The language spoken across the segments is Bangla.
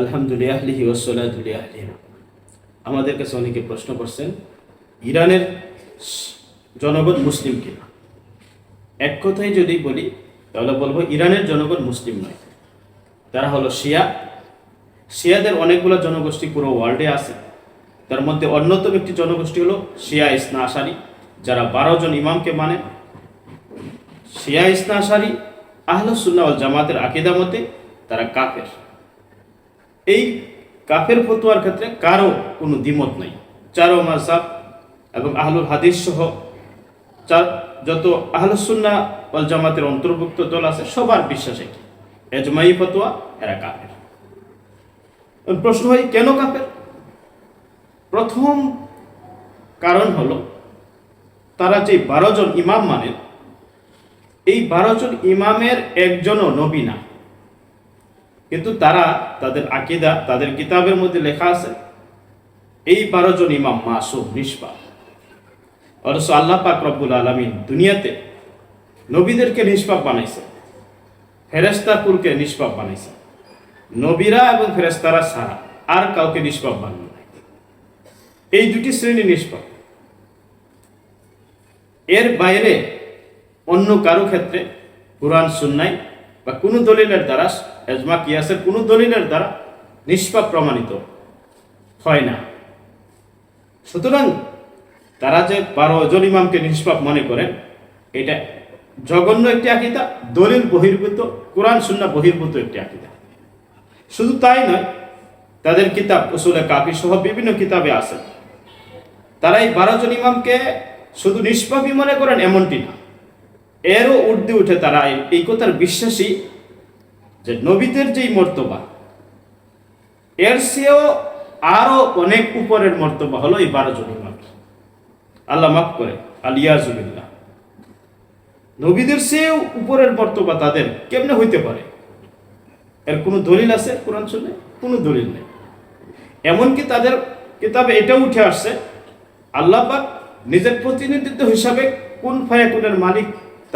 আলহামদুলিল্লাহলিহি ওসলাতুলিয়াহলিনা আমাদের কাছে অনেকে প্রশ্ন করছেন, ইরানের জনগণ মুসলিম কিনা? এক কথায় যদি বলি, তাহলে বলব ইরানের জনগণ মুসলিম নয়। তারা হলো শিয়া। শিয়াদের অনেকগুলো জনগোষ্ঠী পুরো ওয়ার্ল্ডে আছে। তার মধ্যে অন্যতম একটি জনগোষ্ঠী হলো শিয়া ইসনা আশারি যারা বারো জন ইমামকে মানে। শিয়া ইসনা আশারি আহলুসুল্লাহ জামাতের আকিদা মতে তারা কাফের। এই কাফের ফতোয়ার ক্ষেত্রে কারও কোনো দ্বিমত নাই। চারো মাসাব এবং আহলুল হাদিস সহ চার যত আহলুসুন্না ওয়াল জামাতের অন্তর্ভুক্ত দল আছে, সবার বিশ্বাস এটি এজমাই ফতোয়া, এরা কাফের। প্রশ্ন হয়, কেন কাফের? প্রথম কারণ হলো, তারা যে বারো জন ইমাম মানেন এই বারো জন ইমামের একজনও নবী না। কিন্তু তারা তাদের আকিদা, তাদের কিতাবের মধ্যে লেখা আছে, এই বারো জন ইমাম মাসুম নিষ্পা অথচ আল্লাহ পাক রব্বুল আলমিন দুনিয়াতে নবীদেরকে নিষ্পাপ বানাইছে ফেরেস্তাকুরকে নিষ্পাপ বানাইছে। নবীরা এবং ফেরেস্তারা ছাড়া আর কাউকে নিষ্পাপ বানানো এই দুটি শ্রেণি নিষ্পাপ। এর বাইরে অন্য কারও ক্ষেত্রে কোরআন সুন্নাই বা কোনো দলিলের দ্বারা, এজমা কিয়াসের কোনো দলিলের দ্বারা নিষ্পাপ প্রমাণিত হয় না। সুতরাং তারা যে বারো জন ইমামকে নিষ্পাপ মনে করেন, এটা জঘন্য একটি আকিদা, দলিল বহির্ভূত, কোরআন সুন্না বহির্ভূত একটি আকিদা। শুধু তাই নয়, তাদের কিতাব, উসুলে কাপি সহ বিভিন্ন কিতাবে আছে। তারা এই বারো জন ইমামকে শুধু নিষ্পাপই মনে করেন এমনটি না। এরও ঊর্ধ্বে উঠে তারা এই- কথার বিশ্বাসী যে নবীদের যেই মর্তবা, এর চেয়েও আরও অনেক উপরের মর্তবা হলো এই বারো জন আল্লাহ মাফ করে, আলিয়াজুবিল্লাহ। নবীদের চেয়েও উপরের মর্তবা তাদের কেমনে হইতে পারে? এর কোনো দলিল আছে কোরআন শুনে কোনো দলিল নেই। এমনকি তাদের কিতাবে এটাও উঠে আসছে, আল্লাহ পাক নিজের প্রতিনিধিত্ব হিসাবে কোন ফায়াকুনের মালিক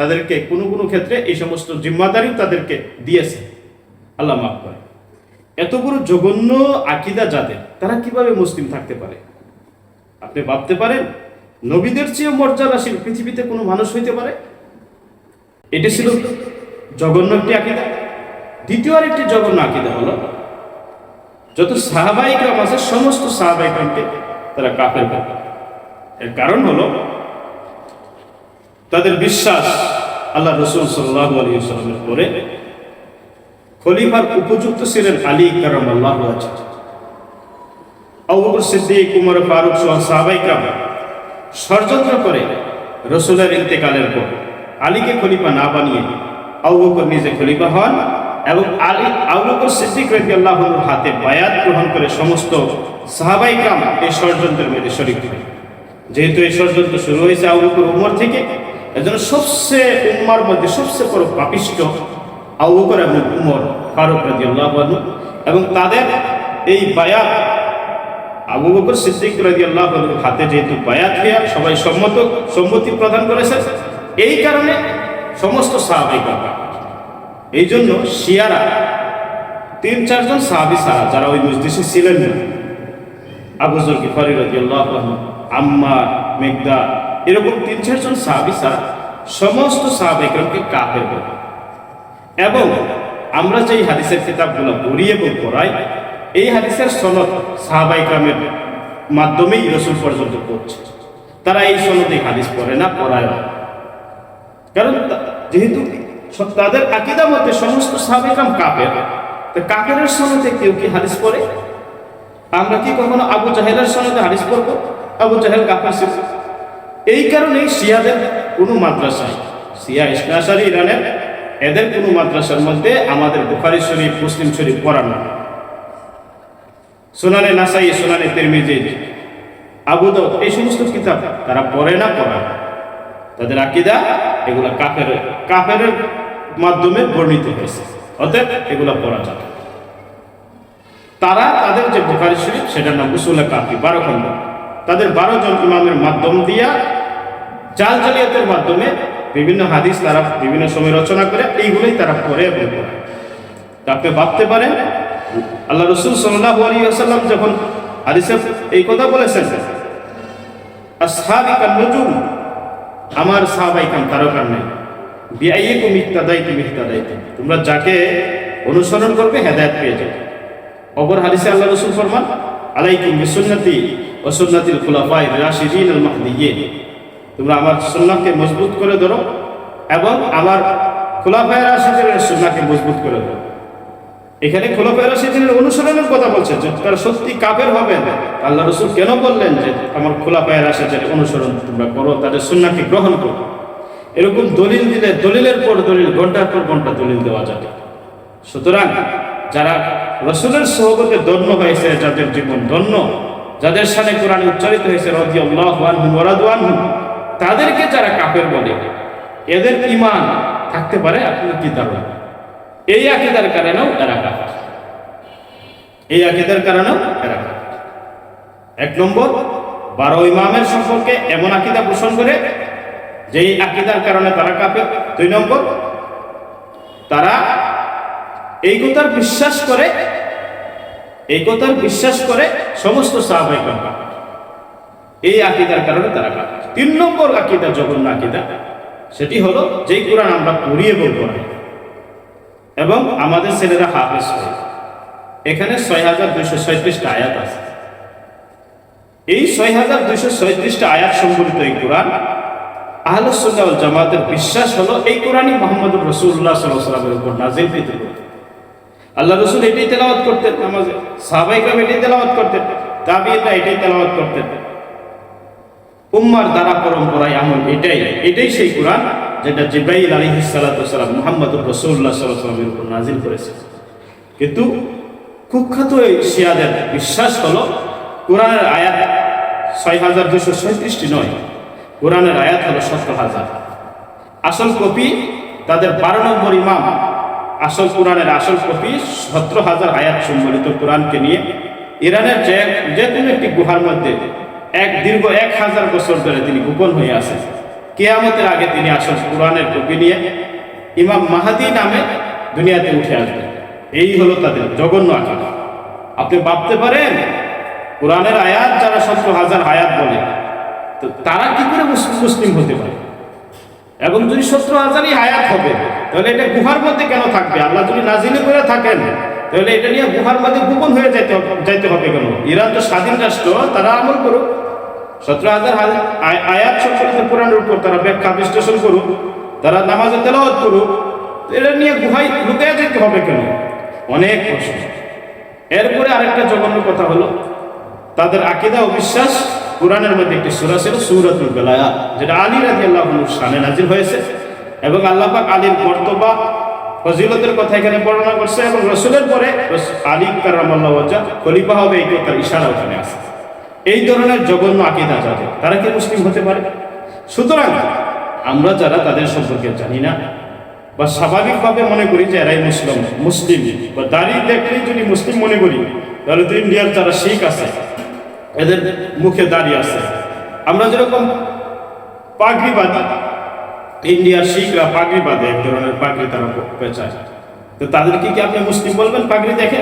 তাদেরকে কোনো কোনো ক্ষেত্রে এই সমস্ত জিম্মাদারিও তাদেরকে দিয়েছে। আল্লাহ মাফ করে। এত বড় জঘন্য আকিদা যাদের, তারা কীভাবে মুসলিম থাকতে পারে? আপনি ভাবতে পারেন, নবীদের চেয়ে মর্যাদাশীল পৃথিবীতে কোনো মানুষ হইতে পারে? এটি ছিল জঘন্য একটি আকিদা। দ্বিতীয় আরেকটি জঘন্য আকিদা হলো, যত সাহাবাইকরাম আছে, সমস্ত সাহাবাইকরামকে তারা কাপের এর কারণ হলো তাদের বিশ্বাস আল্লাহ রসুল সাল্লাহ আলী সাল্লামের পরে খলিফার উপযুক্ত ছিলেন আলী কারাম আল্লাহ Abu Bakr Siddique, Umar, Farooq সহ সাহাবাইকরাম ষড়যন্ত্র করে রসুলের ইন্তেকালের পর আলীকে খলিফা না বানিয়ে আবু নিজে খলিফা হন এবং আলী, আবু বকর সিদ্দিক রাজি আল্লাহর হাতে বায়াত গ্রহণ করে সমস্ত সাহাবাইকরাম এই ষড়যন্ত্রের মধ্যে শরিক যেহেতু এই ষড়যন্ত্র শুরু হয়েছে আবু উমর থেকে এজন্য সবচেয়ে উম্মার মধ্যে সবচেয়ে বড় পাপিষ্ট আবু বকর এবং উমর ফারুক রাজি আল্লাহ এবং তাদের এই বায়াত আবু বকর সিদ্দিক রাদিয়াল্লাহু আনহুর হাতে যেহেতু বায়াত হইয়া সবাই সম্মত, সম্মতি প্রদান করেছে, এই কারণে সমস্ত সাহাবাই কাকা এই জন্য শিয়ারা তিন চারজন সাহাবি সারা যারা ওই মজলিসে ছিলেন না, আবু জর গিফারি রাদিয়াল্লাহু আনহু, আম্মার, মেঘদা এরকম তিন চারজন সাহাবি সারা সমস্ত সাহাবাইকরামকে কাফের বলে। এবং আমরা যেই হাদিসের কিতাবগুলো পড়ি এবং পড়াই, এই হাদিসের সনদ সাহাবাই গ্রামের মাধ্যমেই রসুল পর্যন্ত পড়ছে তারা এই সনদে হাদিস পড়ে না, পড়ায় না। কারণ যেহেতু তাদের আকিদা মতে সমস্ত সাহাবাইকরাম কাপের তো কাপের সনদে কেউ কি হাদিস পড়ে? আমরা কি কখনো আবু জাহেলের সনদে হাদিস পড়ব? আবু জাহেল কাপের এই কারণেই শিয়াদের কোনো মাদ্রাসায় শিয়া ইসলাশারি ইরানের, এদের কোনো মাদ্রাসার মধ্যে আমাদের বুখারি শরীফ, মুসলিম শরীফ পড়ানো। সোনানে নাসাই, সোনানে তিরমিজি, আবু দাউদ, এই সমস্ত কিতাব তারা পড়ে না, পড়া তাদের আকিদা এগুলা কাফের কাফের মাধ্যমে বর্ণিত হয়েছে। অতএব এগুলা পড়া যাবে তারা তাদের যে বুখারি শরীফ, সেটার নাম উসুলে কাফি বারো খন্ড তাদের বারো জন ইমামের মাধ্যম দিয়া জাল জালিয়াতের মাধ্যমে বিভিন্ন হাদিস তারা বিভিন্ন সময় রচনা করে, এইগুলোই তারা পড়ে এবং পড়ে। আপনি ভাবতে পারেন, আল্লাহ রসুল সাল্লাহ আলী আসাল্লাম যখন হাদিসে এই কথা বলেছেন আসহাবি কান নজুম আমার সাহাবাই কান তারকার নেই। বিআইকুম ইত্তাদাইতুম ইত্তাদাইতুম তোমরা যাকে অনুসরণ করবে হেদায়েত পেয়ে যাবে। অপর হাদিসে আল্লাহ রসুল ফরমান, আলাইকুম বিসুন্নতি ও সুন্নাতিল খুলাফায়ে রাশিদিন আল মাহদিয়্যিন তোমরা আমার সুন্নাহকে মজবুত করে ধরো এবং আমার খোলাফায় রাশিদিনের সুন্নাহকে মজবুত করে ধরো। এখানে খোলাফায় রাশিদিনের অনুসরণের কথা বলছে যে তারা সত্যি কাপের হবে আল্লাহ রসুল কেন বললেন যে আমার খোলাফায় রাশিদের অনুসরণ তোমরা করো, তাদের সুন্নাহকে গ্রহণ করো? এরকম দলিল দিলে দলিলের পর দলিল, ঘণ্টার পর ঘণ্টা দলিল দেওয়া যাবে। সুতরাং যারা রসুলের সহবতে ধন্য হয়েছে, যাদের জীবন ধন্য, যাদের সাথে কোরআন উচ্চারিত হয়েছে রদি আল্লাহ তাদেরকে যারা কাপের বলে, এদের ইমান থাকতে পারে আপনার কি ধারণা এই আকিদার কারণেও এরা কাফের। এই আকিদার কারণেও এরা কাফের। এক নম্বর, বারো ইমামের সম্পর্কে এমন আকিদা পোষণ করে, যেই আকিদার কারণে তারা কাফের। দুই নম্বর, তারা এই কথার বিশ্বাস করে, এই কথার বিশ্বাস করে সমস্ত সাহাবাই কাফের। এই আকিদার কারণে তারা কাফের। তিন নম্বর আকিদা, জঘন্য আকিদা, সেটি হলো যেই কোরআন আমরা পড়ি এবং পড়াই এবং আমাদের ছেলেরা হাফেজ হয় এখানে ছয় হাজার দুইশো ছয়ত্রিশটা আয়াত আছে। এই ছয় হাজার দুইশো ছয়ত্রিশটা আয়াত সংবলিত এই কোরআন আহলুসুল্লাহ জামাতের বিশ্বাস হলো এই কোরআনই মোহাম্মদ রসুল্লাহ সাল্লামের উপর নাজিল পেতে আল্লাহ রসুল এটাই তেলাওয়াত করতেন নামাজে সাহাবাইকাম এটাই তেলাওয়াত করতেন তাবিয়েরা এটাই তেলাওয়াত করতেন। উম্মার দ্বারা পরম্পরায় আমল, এটাই এটাই সেই কোরআন যেটা জিব্রাইল আলী সালাতাম মোহাম্মদ রসুল্লাহ সাল্লামের উপর নাজিল করেছে। কিন্তু কুখ্যাত এই শিয়াদের বিশ্বাস হলো, কোরআনের আয়াত ছয় হাজার দুশো ছয়ত্রিশটি নয়, কোরআনের আয়াত হলো সতেরো হাজার। আসল কপি তাদের বারো নম্বর ইমাম, আসল কোরআনের আসল কপি সতেরো হাজার আয়াত সম্বলিত কোরআনকে নিয়ে ইরানের যে যে কোনো একটি গুহার মধ্যে এক দীর্ঘ এক হাজার বছর ধরে তিনি গোপন হয়ে আছেন। কেয়ামতের আগে তিনি আসল কোরআনের কপি নিয়ে। ইমাম মাহাদি নামে দুনিয়াতে উঠে আসবেন। এই হলো তাদের জঘন্য আকিদা আপনি ভাবতে পারেন, কোরআনের আয়াত যারা সতেরো হাজার আয়াত বলে, তো তারা কি করে মুসলিম হতে পারে? এবং যদি সত্তর হাজারই আয়াত হবে, তাহলে এটা গুহার মধ্যে কেন থাকবে? আল্লাহ যদি নাজিলে করে থাকেন, তাহলে এটা নিয়ে গুহার মধ্যে গোপন হয়ে যাইতে যাইতে হবে কেন? ইরান তো স্বাধীন রাষ্ট্র, তারা আমল করুক। সতেরো হাজার আয়াত সম্পর্কিত কোরআনের উপর তারা ব্যাখ্যা বিশ্লেষণ করুক, তারা নামাজে তেলাওয়াত করুক এটা নিয়ে গুহায় লুকিয়ে যেতে হবে কেন? অনেক প্রশ্ন। এরপরে আরেকটা জঘন্য কথা হলো, তাদের আকিদা ও বিশ্বাস কোরআনের মধ্যে একটি সুরা ছিল সুরাতুল বেলায়া যেটা আলী রাজি আল্লাহ শানে নাজির হয়েছে, এবং আল্লাহ পাক আলীর কর্তবা ফজিলতের কথা এখানে বর্ণনা করছে, এবং রসুলের পরে আলী কারামাল্লাহ খলিফা হবে এই কথার ইশারা ওখানে আছে। এই ধরনের জঘন্য আকিদা যাদের, তারা কি মুসলিম হতে পারে? সুতরাং আমরা যারা তাদের সম্পর্কে জানি না, বা স্বাভাবিকভাবে মনে করি যে এরাই মুসলিম মুসলিম, বা দাঁড়িয়ে দেখলেই যদি মুসলিম মনে করি, তাহলে তো ইন্ডিয়ার যারা শিখ আছে, এদের মুখে দাঁড়িয়ে আছে। আমরা যেরকম পাগড়ি বাঁধি ইন্ডিয়ার শিখরা পাগড়ি বাঁধে এক ধরনের পাগড়ি তারা পেঁচায়। তো তাদেরকে কি আপনি মুসলিম বলবেন? পাগড়ি দেখে?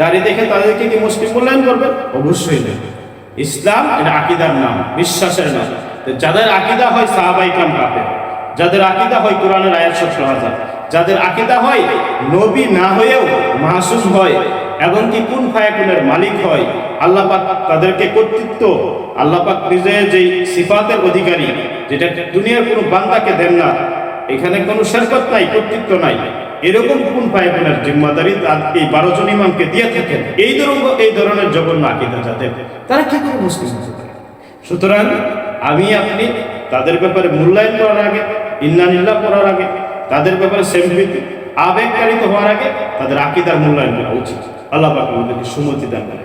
দাঁড়িয়ে দেখে তাদেরকে কি মুসলিম মূল্যায়ন করবেন? অবশ্যই নেই ইসলাম এটা আকিদার নাম, বিশ্বাসের নাম। যাদের আকিদা হয় সাহাবাইকাম কাপে যাদের আকিদা হয় কোরআনের আয়াত সত্তর হাজার, যাদের আকিদা হয় নবী না হয়েও মাসুম হয় এবং কি কোন ফায়াকুনের মালিক হয়, আল্লাহ পাক তাদেরকে কর্তৃত্ব, আল্লাহ পাক নিজে যেই সিফাতের অধিকারী, যেটা দুনিয়ার কোনো বান্দাকে দেন না, এখানে কোনো শেরকত নাই, কর্তৃত্ব নাই। এরকম কোন ফায়াকুনের জিম্মাদারি এই বারো জন ইমামকে দিয়ে থাকেন? এই ধরনের এই ধরনের জঘন্য আকিদা যাদের। তারা কি করে মুসলিম হতে পারে? সুতরাং আমি, আপনি তাদের ব্যাপারে মূল্যায়ন করার আগে ইন্নানিল্লা করার আগে, তাদের ব্যাপারে সেমপ্রীতি আবেগকারিত হওয়ার আগে তাদের আকিদার মূল্যায়ন করা উচিত। আল্লাহ পাক আমাদেরকে সুমতি দান করে